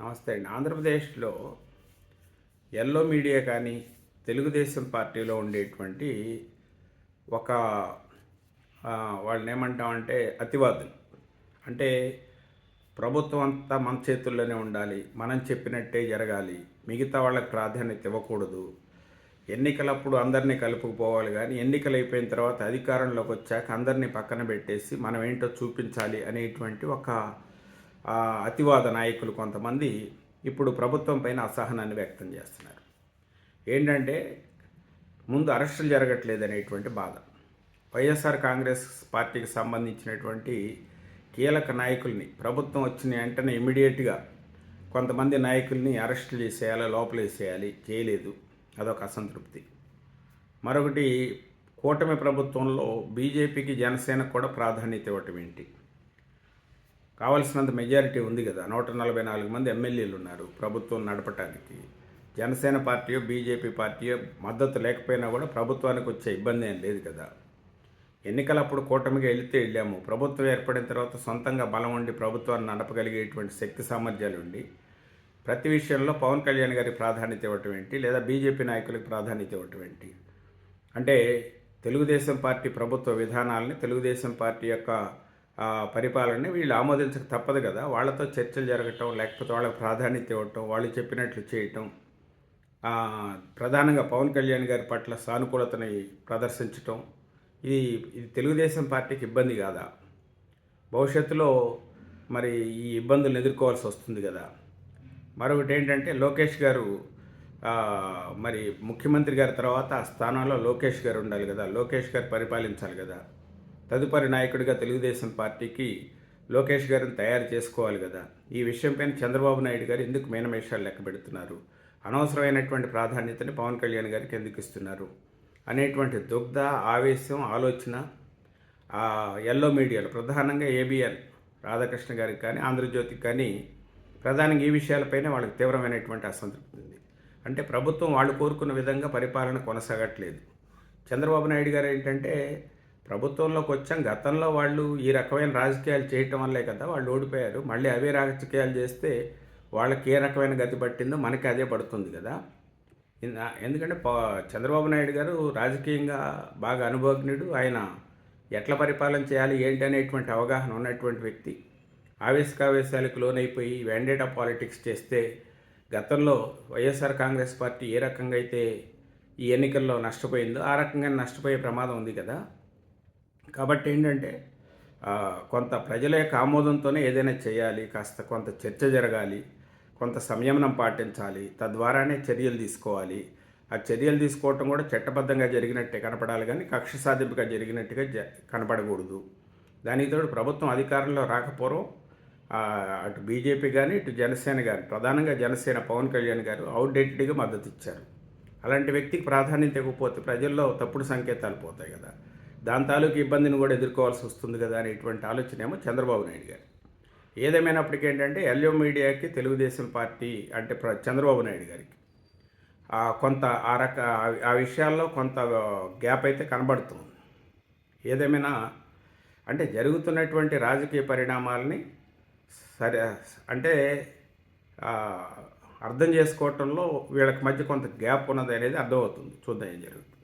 నమస్తే అండి. ఆంధ్రప్రదేశ్లో ఎల్లో మీడియా కానీ తెలుగుదేశం పార్టీలో ఉండేటువంటి ఒక వాళ్ళని ఏమంటామంటే అతివాదులు. అంటే ప్రభుత్వం అంతా మన చేతుల్లోనే ఉండాలి మనం చెప్పినట్టే జరగాలి మిగతా వాళ్ళకి ప్రాధాన్యత ఇవ్వకూడదు. ఎన్నికలప్పుడు అందరినీ కలుపుకుపోవాలి కానీ ఎన్నికలు అయిపోయిన తర్వాత అధికారంలోకి వచ్చాక అందరినీ పక్కన పెట్టేసి మనం ఏంటో చూపించాలి అనేటువంటి ఒక అతివాద నాయకులు కొంతమంది ఇప్పుడు ప్రభుత్వం పైన అసహనాన్ని వ్యక్తం చేస్తున్నారు. ఏంటంటే ముందు అరెస్టులు జరగట్లేదు అనేటువంటి బాధ. వైఎస్ఆర్ కాంగ్రెస్ పార్టీకి సంబంధించినటువంటి కీలక నాయకుల్ని ప్రభుత్వం వచ్చిన వెంటనే ఇమీడియట్గా కొంతమంది నాయకుల్ని అరెస్ట్ చేసేయాలి లోపల వేసేయాలి చేయలేదు. అదొక అసంతృప్తి. మరొకటి కూటమి ప్రభుత్వంలో బీజేపీకి జనసేనకు కూడా ప్రాధాన్యత ఇవ్వటం ఏంటి? కావలసినంత మెజారిటీ ఉంది కదా. నూట నలభై నాలుగు మంది ఎమ్మెల్యేలు ఉన్నారు. ప్రభుత్వం నడపటానికి. జనసేన పార్టీయో బీజేపీ పార్టీయో మద్దతు లేకపోయినా కూడా ప్రభుత్వానికి వచ్చే ఇబ్బంది ఏం లేదు కదా. ఎన్నికలప్పుడు కూటమికి వెళితే వెళ్ళాము. ప్రభుత్వం ఏర్పడిన తర్వాత సొంతంగా బలం ఉండి ప్రభుత్వాన్ని నడపగలిగేటువంటి శక్తి సామర్థ్యాలు ఉండి ప్రతి విషయంలో పవన్ కళ్యాణ్ గారికి ప్రాధాన్యత ఇవ్వటం ఏంటి? లేదా బీజేపీ నాయకులకు ప్రాధాన్యత ఇవ్వటం ఏంటి? అంటే తెలుగుదేశం పార్టీ ప్రభుత్వ విధానాలని తెలుగుదేశం పార్టీ యొక్క పరిపాలనని వీళ్ళు ఆమోదించక తప్పదు కదా. వాళ్ళతో చర్చలు జరగటం లేకపోతే వాళ్ళకి ప్రాధాన్యత ఇవ్వటం వాళ్ళు చెప్పినట్లు చేయటం. ప్రధానంగా పవన్ కళ్యాణ్ గారి పట్ల సానుకూలతని ప్రదర్శించటం. ఇది ఇది తెలుగుదేశం పార్టీకి ఇబ్బంది కాదా? భవిష్యత్తులో మరి ఈ ఇబ్బందులు ఎదుర్కోవాల్సి వస్తుంది కదా. మరొకటి ఏంటంటే లోకేష్ గారు మరి ముఖ్యమంత్రి గారి తర్వాత ఆ స్థానంలో లోకేష్ గారు ఉండాలి కదా. లోకేష్ గారు పరిపాలించాలి కదా. తదుపరి నాయకుడిగా తెలుగుదేశం పార్టీకి లోకేష్ గారిని తయారు చేసుకోవాలి కదా. ఈ విషయంపైన చంద్రబాబు నాయుడు గారు ఎందుకు మేనమేషాలు లెక్క పెడుతున్నారు? అనవసరమైనటువంటి ప్రాధాన్యతని పవన్ కళ్యాణ్ గారికి ఎందుకు ఇస్తున్నారు? అనేటువంటి దుగ్ధ ఆవేశం ఆలోచన ఆ ఎల్లో మీడియాలో ప్రధానంగా ఏబిఎన్ రాధాకృష్ణ గారికి కానీ ఆంధ్రజ్యోతికి కానీ ప్రధానంగా ఈ విషయాలపైన వాళ్ళకి తీవ్రమైనటువంటి అసంతృప్తి ఉంది. అంటే ప్రభుత్వం వాళ్ళు కోరుకున్న విధంగా పరిపాలన కొనసాగట్లేదు. చంద్రబాబు నాయుడు గారు ఏంటంటే ప్రభుత్వంలోకి వచ్చాం గతంలో వాళ్ళు ఈ రకమైన రాజకీయాలు చేయటం వల్లే కదా వాళ్ళు ఓడిపోయారు. మళ్ళీ అవే రాజకీయాలు చేస్తే వాళ్ళకి ఏ రకమైన గతి పట్టిందో మనకి అదే పడుతుంది కదా. ఎందుకంటే చంద్రబాబు నాయుడు గారు రాజకీయంగా బాగా అనుభవజ్ఞుడు. ఆయన ఎట్లా పరిపాలన చేయాలి ఏంటి అనేటువంటి అవగాహన ఉన్నటువంటి వ్యక్తి. ఆవేశకావేశాలకు లోనైపోయి వెండేటా పాలిటిక్స్ చేస్తే గతంలో వైఎస్ఆర్ కాంగ్రెస్ పార్టీ ఏ రకంగా అయితే ఈ ఎన్నికల్లో నష్టపోయిందో ఆ రకంగా నష్టపోయే ప్రమాదం ఉంది కదా. కాబట్టి ఏంటంటే కొంత ప్రజల యొక్క ఆమోదంతోనే ఏదైనా చేయాలి కాస్త కొంత చర్చ జరగాలి కొంత సంయమనం పాటించాలి తద్వారానే చర్యలు తీసుకోవాలి. ఆ చర్యలు తీసుకోవటం కూడా చట్టబద్ధంగా జరిగినట్టే కనపడాలి కానీ కక్ష సాధింపుగా జరిగినట్టుగా జ కనపడకూడదు. దానికి తోడు ప్రభుత్వం అధికారంలో రాకపోవడం అటు బీజేపీ కానీ ఇటు జనసేన కానీ ప్రధానంగా జనసేన పవన్ కళ్యాణ్ గారు అవుట్డేటెడ్గా మద్దతు ఇచ్చారు అలాంటి వ్యక్తికి ప్రాధాన్యత ఇవ్వకపోతే ప్రజల్లో తప్పుడు సంకేతాలు పోతాయి కదా. దాని తాలూకు ఇబ్బందిని కూడా ఎదుర్కోవాల్సి వస్తుంది కదా అనేటువంటి ఆలోచన ఏమో చంద్రబాబు నాయుడు గారు. ఏదేమైనప్పటికీ ఏంటంటే ఎల్యో మీడియాకి తెలుగుదేశం పార్టీ అంటే ప్ర- చంద్రబాబు నాయుడు గారికి. కొంత ఆ రక ఆ- విషయాల్లో కొంత గ్యాప్ అయితే కనబడుతుంది. ఏదేమైనా అంటే జరుగుతున్నటువంటి రాజకీయ పరిణామాలని సరే అంటే అర్థం చేసుకోవటంలో వీళ్ళకి మధ్య కొంత గ్యాప్ ఉన్నది అనేది అర్థమవుతుంది. చూద్దాం ఏం జరుగుతుంది.